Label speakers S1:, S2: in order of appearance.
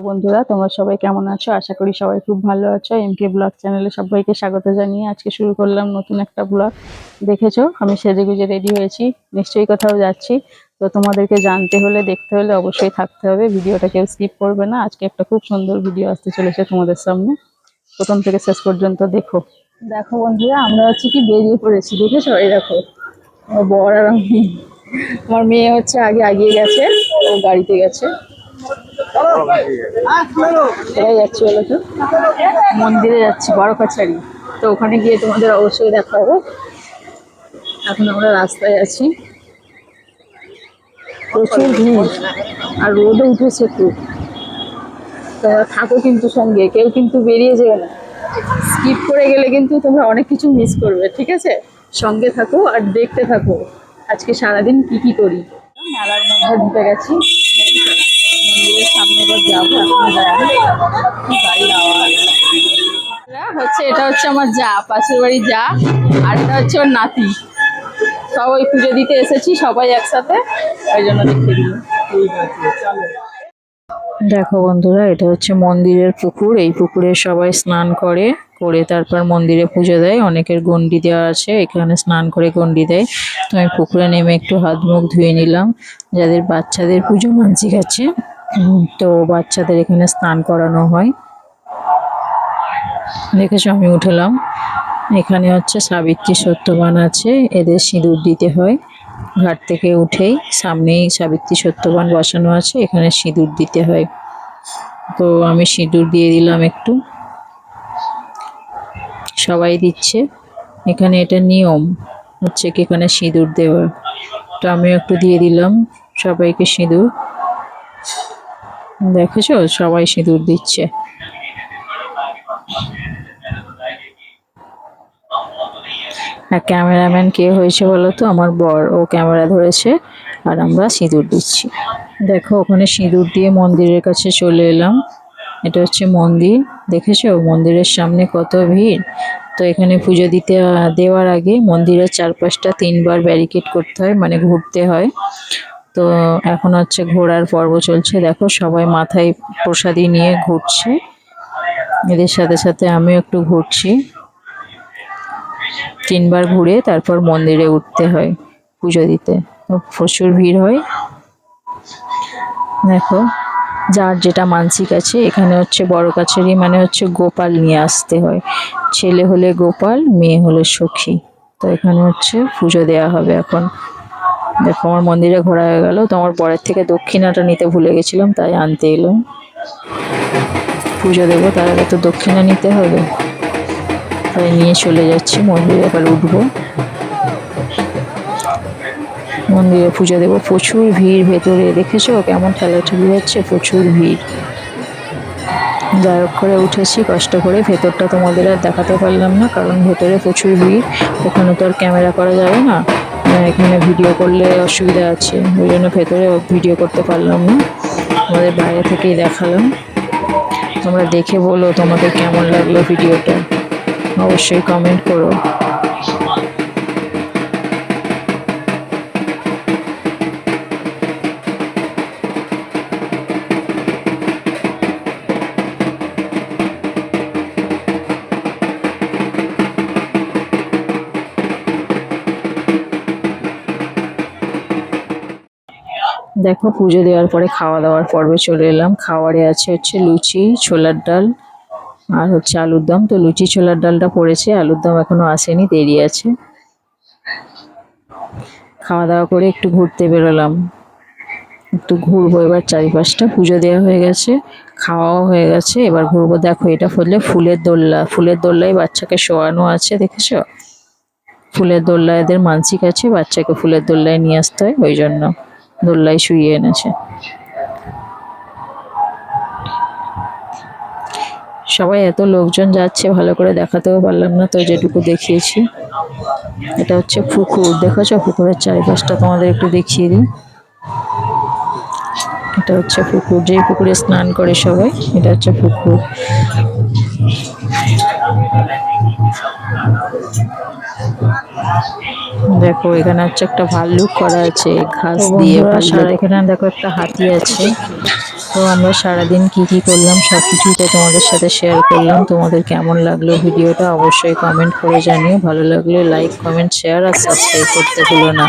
S1: বন্ধুরা, তোমরা সবাই কেমন আছো? আশা করি সবাই খুব ভালো আছো। এমকে ব্লগ চ্যানেলে সবাইকে স্বাগত জানিয়ে আজকে শুরু করলাম নতুন একটা ব্লগ দেখেছ? আমি সেজে গুজে রেডি হয়েছি। নিশ্চয়ই কোথাও যাচ্ছি। তো তোমাদেরকে জানতে হলে, দেখতে হলে অবশ্যই থাকতে হবে। ভিডিওটা কেউ স্কিপ করবে না। আজকে একটা খুব সুন্দর ভিডিও আসতে চলেছে তোমাদের সামনে। প্রথম থেকে শেষ পর্যন্ত দেখো। দেখো বন্ধুরা, আমরা হচ্ছে কি বেরিয়ে পড়েছি। দেখেছ? এই দেখো। বর আর আমি। আমার মেয়ে হচ্ছে আগে আগিয়ে গেছে, ও গাড়িতে গেছে। যাচ্ছি বলো তো। মন্দিরে যাচ্ছি বড় কাছারি তো ওখানে গিয়ে তোমাদের অবশ্যই দেখা হবে এখন আমরা রাস্তায় আছি। প্রচুর ভিড়, আর রোদও উঠেছে খুব। তোমরা থাকো কিন্তু সঙ্গে, কেউ কিন্তু বেরিয়ে যেও না। স্কিপ করে গেলে কিন্তু তোমরা অনেক কিছু মিস করবে, ঠিক আছে? সঙ্গে থাকো আর দেখতে থাকো। আজকে সারাদিন কি কি করি? ঢুকে গেছি। হচ্ছে, এটা হচ্ছে আমার যা, পাশের বাড়ি যা, আর এটা হচ্ছে ওর নাতি। সব ওই পুজো দিতে এসেছি, সবাই একসাথে, ওই জন্য দিল দেখো বন্ধুরা, এটা হচ্ছে মন্দিরের পুকুর, এই পুকুরে সবাই স্নান করে। করে তারপর মন্দিরে পুজো দেয়। অনেকের গন্ডি দেওয়া আছে, এখানে স্নান করে গন্ডি দেয়। তো আমি পুকুরে নেমে একটু হাত মুখ ধুয়ে নিলাম। যাদের বাচ্চাদের পুজো মানসিক আছে তো বাচ্চাদের এখানে স্নান করানো হয়। দেখেছ, আমি উঠলাম। এখানে হচ্ছে সাবিত্রী সত্যবান আছে, এদের সিঁদুর দিতে হয়। ঘাট থেকে উঠেই সামনেই সাবিত্রী সত্যবান বসানো আছে, এখানে সিঁদুর দিতে হয়। তো আমি সিঁদুর দিয়ে দিলাম একটু। সবাই দিচ্ছে। এখানে এটা নিয়ম, হচ্ছে কি এখানে সিঁদুর দেওয়ার তো আমি একটু দিয়ে দিলাম সবাইকে সিঁদুর। দেখেছ? সবাই সিঁদুর দিচ্ছে। আর ক্যামেরাম্যান কে হয়েছে বলো তো? আমার বর, ও ক্যামেরা ধরেছে আর আমরা সিঁদুর দিচ্ছি। দেখো, ওখানে সিঁদুর দিয়ে মন্দিরের কাছে চলে এলাম। এটা হচ্ছে মন্দির। দেখেছ? মন্দিরের সামনে কত ভিড়। তো এখানে পুজো দিতে, দেওয়ার আগে মন্দিরের চারপাশটা তিনবার ব্যারিকেড করতে হয় মানে ঘুরতে হয়। তো এখন হচ্ছে ঘোরার পর্ব চলছে। দেখো, সবাই মাথায় প্রসাদি নিয়ে ঘুরছে। এদের সাথে সাথে আমিও একটু ঘুরছি। তিনবার ঘুরে তারপর মন্দিরে উঠতে হয় পুজো দিতে। প্রচুর ভিড় হয়। দেখো যার যেটা মানসিক আছে, এখানে হচ্ছে বড় কাছেরই মানে হচ্ছে গোপাল নিয়ে আসতে হয়। ছেলে হলে গোপাল, মেয়ে হলে সখী। তো এখানে হচ্ছে পুজো দেওয়া হবে এখন। দেখো, আমার মন্দিরে ঘোরা হয়ে গেল। তো আমার পরের থেকে দক্ষিণাটা নিতে ভুলে গেছিলাম, তাই আনতে এলাম। পুজো দেবো, তার আগে তো দক্ষিণা নিতে হবে। তাই নিয়ে চলে যাচ্ছি, মন্দিরে এবার উঠবো। মন্দিরে পুজো দেবো। প্রচুর ভিড় ভেতরে দেখেছ কেমন ঠেলাঠেলি হচ্ছে? প্রচুর ভিড়। যাই করে উঠেছি কষ্ট করে ভেতরটা তোমাদের আর দেখাতে পারলাম না কারণ ভেতরে প্রচুর ভিড়। ওখানে তো আর ক্যামেরা করা যাবে না। আহ, এখানে ভিডিও করলে অসুবিধা আছে ওই জন্য ভেতরে ভিডিও করতে পারলাম না। আমাদের বাইরে থেকেই দেখালাম। তোমরা দেখে বলো তোমাদের কেমন লাগল ভিডিওটা। অবশ্যই কমেন্ট করো। দেখো পুজো দেওয়ার পরে, খাওয়া দাওয়ার পর্বে চলে এলাম। খাওয়ারে আছে হচ্ছে লুচি, ছোলার ডাল আর হচ্ছে আলুর দম। তো লুচি, ছোলার ডালটা পড়েছে, আলুর দম এখনও আসেনি, দেরি আছে। খাওয়া দাওয়া করে একটু ঘুরতে বেরোলাম। একটু ঘুরবো এবার, চারিপাশটা পুজো দেওয়া হয়ে গেছে, খাওয়াও হয়ে গেছে, এবার ঘুরবো। দেখো এটা ফুলে ফুলের দোল্লা, ফুলের দোল্লায় বাচ্চাকে শোয়ানো আছে, দেখেছ? ফুলের দোল্লা, এদের মানসিক আছে, বাচ্চাকে ফুলের দোল্লায় নিয়ে আসতে হয়, ওই জন্য। দোল্লায় শুয়ে এনেছে। সবাই এত লোকজন যাচ্ছে, ভালো করে দেখাতেও পারলাম না, তো যেটুকু দেখিয়েছি। এটা হচ্ছে পুকুর, দেখেছ পুকুরের চারিপাশটা? তোমাদের একটু দেখিয়ে দিই। এটা হচ্ছে পুকুর, যেই পুকুরে স্নান করে সবাই, এটা হচ্ছে পুকুর। দেখো এখানে হচ্ছে একটা ভাল্লুক করা আছে ঘাস দিয়ে এখানে দেখো একটা হাতি আছে। তো আমরা সারাদিন কি কি করলাম সব কিছুই তো তোমাদের সাথে শেয়ার করলাম। তোমাদের কেমন লাগল ভিডিওটা অবশ্যই কমেন্ট করে জানিও। ভালো লাগলে লাইক কমেন্ট শেয়ার আর সাবস্ক্রাইব করতে ভুলো না।